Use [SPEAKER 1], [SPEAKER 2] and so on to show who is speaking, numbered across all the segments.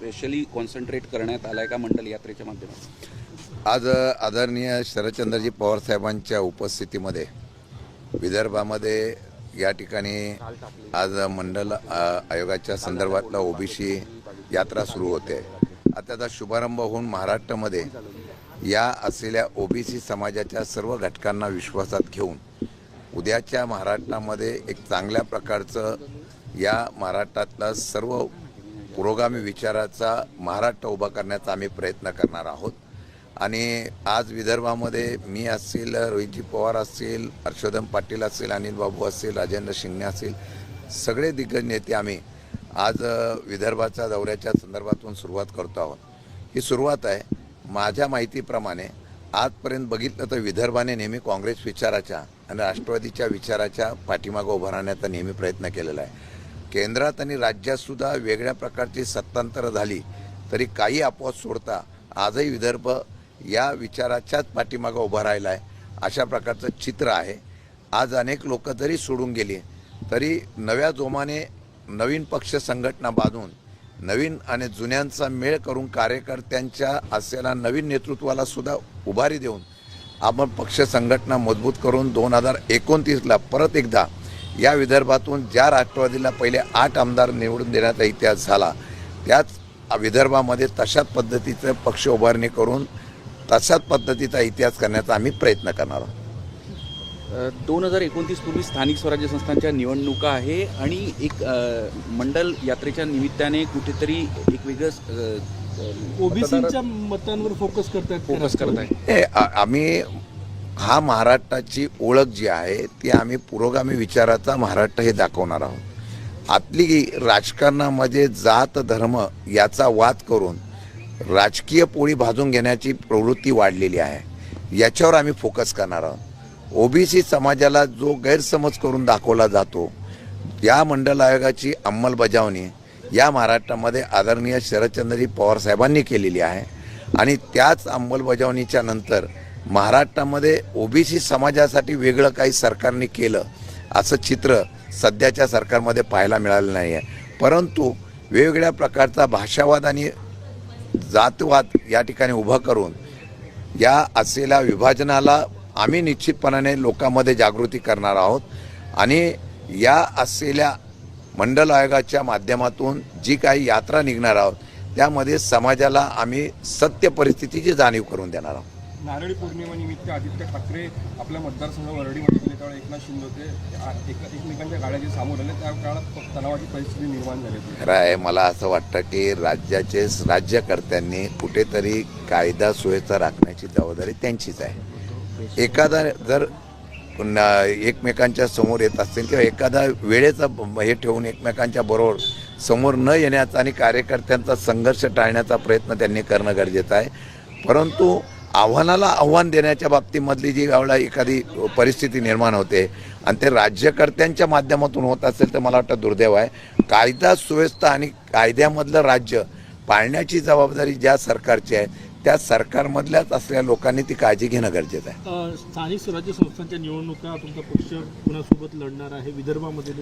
[SPEAKER 1] Specially concentrate करण्यात आलाय का मंडल यात्रेच्या माध्यमातून?
[SPEAKER 2] आज आदरणीय शरदचंद्रजी पवार साहेबांच्या उपस्थितीमध्ये विदर्भामध्ये या ठिकाणी आज मंडल आयोगाच्या संदर्भातला ओबीसी यात्रा सुरू होते. आता शुभारंभ होऊन महाराष्ट्रामध्ये या असलेल्या ओबीसी समाजाच्या सर्व घटकांना विश्वासात घेऊन उद्याच्या महाराष्ट्रामध्ये एक चांगल्या प्रकारचं या महाराष्ट्रातला सर्व पुरोगामी विचाराचा महाराष्ट्र उभा करण्याचा आम्ही प्रयत्न करणार आहोत. आणि आज विदर्भामध्ये मी असेल रोहितजी पवार असतील हर्षोदन पाटील असतील अनिल बाबू असतील राजेंद्र शिंगणे असतील सगळे दिग्गज नेते आम्ही आज विदर्भाच्या दौऱ्याच्या संदर्भातून सुरुवात करतो आहोत. ही सुरुवात आहे. माझ्या माहितीप्रमाणे आजपर्यंत बघितलं तर विदर्भाने नेहमी काँग्रेस विचाराच्या आणि राष्ट्रवादीच्या विचाराच्या पाठीमागं उभं राहण्याचा नेहमी प्रयत्न केलेला आहे. केंद्रात आणि राज्यातसुद्धा वेगळ्या प्रकारची सत्तांतर झाली तरी काही अपवाद सोडता आजही विदर्भ या विचाराच्याच पाठीमागं उभा राहिला आहे अशा प्रकारचं चित्र आहे. आज अनेक लोक जरी सोडून गेली तरी नव्या जोमाने नवीन पक्ष संघटना बांधून नवीन आणि जुन्यांचा मेळ करून कार्यकर्त्यांच्या असलेल्या नवीन नेतृत्वाला सुद्धा उभारी देऊन आपण पक्ष संघटना मजबूत करून दोन हजार एकोणतीसला परत एकदा या विदर्भातून ज्या राष्ट्रवादीला पहिले आठ आमदार निवडून देण्याचा इतिहास झाला त्याच विदर्भामध्ये तशाच पद्धतीचं पक्ष उभारणी करून तशाच पद्धतीचा इतिहास करण्याचा आम्ही प्रयत्न करणार आहोत.
[SPEAKER 1] दोन हजार एकोणतीस पूर्वी स्थानिक स्वराज्य संस्थांच्या निवडणुका आहे आणि एक मंडल यात्रेच्या निमित्ताने कुठेतरी एक वेगळं
[SPEAKER 3] ओबीसीच्या मतांवर फोकस करतायत
[SPEAKER 1] फोकस करत आहे
[SPEAKER 2] हे आम्ही हा महाराष्ट्राची ओळख जी आहे ती आम्ही पुरोगामी विचाराचा महाराष्ट्र हे दाखवणार आहोत. आपली राजकारणामध्ये जात धर्म याचा वाद करून राजकीय पोळी भाजून घेण्याची प्रवृत्ती वाढलेली आहे. याच्यावर आम्ही फोकस करणार आहोत. ओबीसी समाजाला जो गैरसमज करून दाखवला जातो या मंडल आयोगाची अंमलबजावणी या महाराष्ट्रामध्ये आदरणीय शरदचंद्रजी पवार साहेबांनी केलेली आहे. आणि त्याच अंमलबजावणीच्या नंतर महाराष्ट्रामध्ये ओबीसी समाजासाठी वेगळं काही सरकारने केलं असं चित्र सध्याच्या सरकारमध्ये पाहायला मिळालं नाही आहे परंतु वेगवेगळ्या प्रकारचा भाषावाद आणि जातवाद या ठिकाणी उभा करून या असलेल्या विभाजनाला आम्ही निश्चितपणाने लोकांमध्ये जागृती करणार आहोत. आणि या असलेल्या मंडल आयोगाच्या माध्यमातून जी काही यात्रा निघणार आहोत त्यामध्ये समाजाला आम्ही सत्य परिस्थितीची जाणीव करून देणार आहोत.
[SPEAKER 3] नारळी पौर्णिमेनिमित्त आदित्य ठाकरे आपल्या मतदारसंघ वरडीमध्ये गेले त्यावेळी एकनाथ शिंदे होते. एक- एकमेकांच्या गाड्या जे समोर आले त्या काळात तणावाची परिस्थिती निर्माण झाली होती.
[SPEAKER 2] खरं आहे मला असं वाटतं की राज्याचे राज्यकर्त्यांनी कुठेतरी कायदा सुव्यवस्था राखण्याची जबाबदारी त्यांचीच आहे. एखादा जर एकमेकांच्या समोर येत असतील किंवा एखादा वेळेचा हे ठेवून एकमेकांच्या बरोबर समोर न येण्याचा आणि कार्यकर्त्यांचा संघर्ष टाळण्याचा प्रयत्न त्यांनी करणं गरजेचं आहे. परंतु आव्हानाला आव्हान देण्याच्या बाबतीमधली जी यावेळेला एखादी परिस्थिती निर्माण होते आणि ते राज्यकर्त्यांच्या माध्यमातून होत असेल तर मला वाटतं दुर्दैव आहे. कायदा सुव्यवस्था आणि कायद्यामधलं राज्य पाळण्याची जबाबदारी ज्या सरकारची आहे त्या सरकारमधल्याच असलेल्या लोकांनी ती काळजी घेणं गरजेचं आहे.
[SPEAKER 3] स्थानिक स्वराज्य संस्थांच्या निवडणुका तुमचा पक्ष कुणासोबत लढणार आहे? विदर्भामध्ये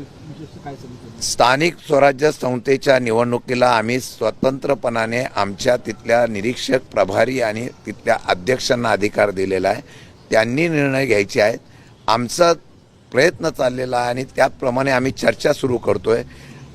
[SPEAKER 3] काय
[SPEAKER 2] स्थानिक स्वराज्य संस्थेच्या निवडणुकीला आम्ही स्वतंत्रपणाने आमच्या तिथल्या निरीक्षक प्रभारी आणि तिथल्या अध्यक्षांना अधिकार दिलेला आहे. त्यांनी निर्णय घ्यायचे आहेत. आमचा प्रयत्न चाललेला आहे आणि त्याप्रमाणे आम्ही चर्चा सुरू करतोय.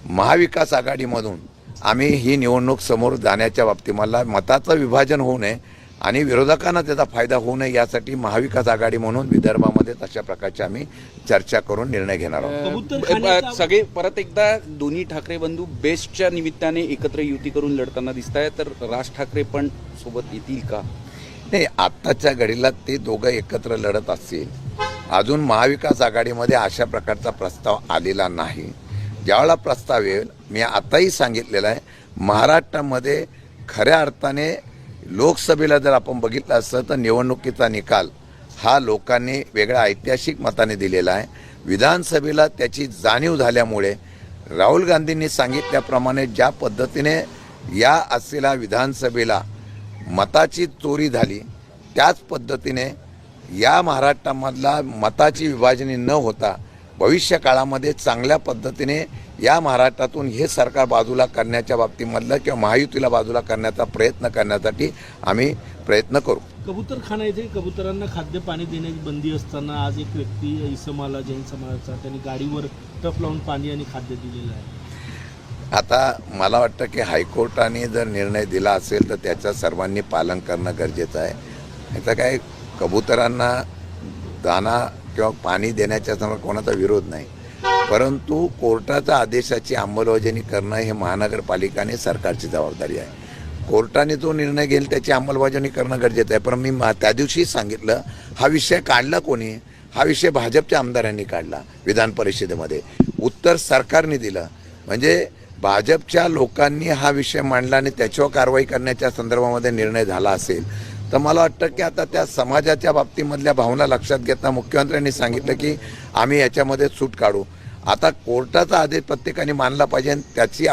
[SPEAKER 2] महाविकास आघाडीमधून आम्ही ही निवडणूक समोर जाण्याच्या बाबतीमध्ये मताचं विभाजन होऊ नये आणि विरोधकांना त्याचा फायदा होऊ नये यासाठी महाविकास आघाडी म्हणून विदर्भामध्ये तशा प्रकारची आम्ही चर्चा करून निर्णय घेणार आहोत.
[SPEAKER 1] सगळे परत एकदा दोन्ही ठाकरे बंधू बेस्टच्या निमित्ताने एकत्र युती करून लढताना दिसत आहे तर राज ठाकरे पण सोबत येतील का?
[SPEAKER 2] नाही आत्ताच्या घडीला ते दोघं एकत्र लढत असतील. अजून महाविकास आघाडीमध्ये अशा प्रकारचा प्रस्ताव आलेला नाही. ज्यावेळेला प्रस्ताव येईल मी आताही सांगितलेलं आहे महाराष्ट्रामध्ये खऱ्या अर्थाने लोकसभेला जर आपण बघितलं असतं तर निवडणुकीचा निकाल हा लोकांनी वेगळ्या ऐतिहासिक मताने दिलेला आहे. विधानसभेला त्याची जाणीव झाल्यामुळे राहुल गांधींनी सांगितल्याप्रमाणे ज्या पद्धतीने या असलेल्या विधानसभेला मताची चोरी झाली त्याच पद्धतीने या महाराष्ट्रामधला मताची विभाजनी न होता भविष्य काळामध्ये चांगल्या पद्धतीने या महाराष्ट्रातून हे सरकार बाजूला करण्याच्या बाबतीमधलं किंवा महायुतीला बाजूला करण्याचा प्रयत्न करण्यासाठी आम्ही प्रयत्न करू.
[SPEAKER 4] कबूतरखाना येथे कबुतरांना खाद्य पाणी देण्याची बंदी असताना आज एक व्यक्ती इसमाला जैन समाजाचा त्यांनी गाडीवर टप लावून पाणी आणि खाद्य दिलेलं आहे.
[SPEAKER 2] आता मला वाटतं की हायकोर्टाने जर निर्णय दिला असेल तर त्याचं सर्वांनी पालन करणं गरजेचं आहे. याचा काय कबुतरांना दाना किंवा पाणी देण्याच्या समोर कोणाचा विरोध नाही. परंतु कोर्टाच्या आदेशाची अंमलबजावणी करणं हे महानगरपालिका आणि सरकारची जबाबदारी आहे. कोर्टाने जो निर्णय घेईल त्याची अंमलबजावणी करणं गरजेचं आहे. पण मी मा- त्या दिवशीच सांगितलं हा विषय काढला कोणी? हा विषय भाजपच्या आमदारांनी काढला विधान परिषदेमध्ये. उत्तर सरकारने दिलं. म्हणजे भाजपच्या लोकांनी हा विषय मांडला आणि त्याच्यावर कारवाई करण्याच्या संदर्भामध्ये निर्णय झाला असेल तर मला वाटतं की आता त्या समाजाच्या बाबतीमधल्या भावना लक्षात घेता मुख्यमंत्र्यांनी सांगितलं की आम्ही याच्यामध्ये सूट काढू. आता कोर्टाचा आदेश प्रत्येकाने मानला पाहिजे आणि त्याची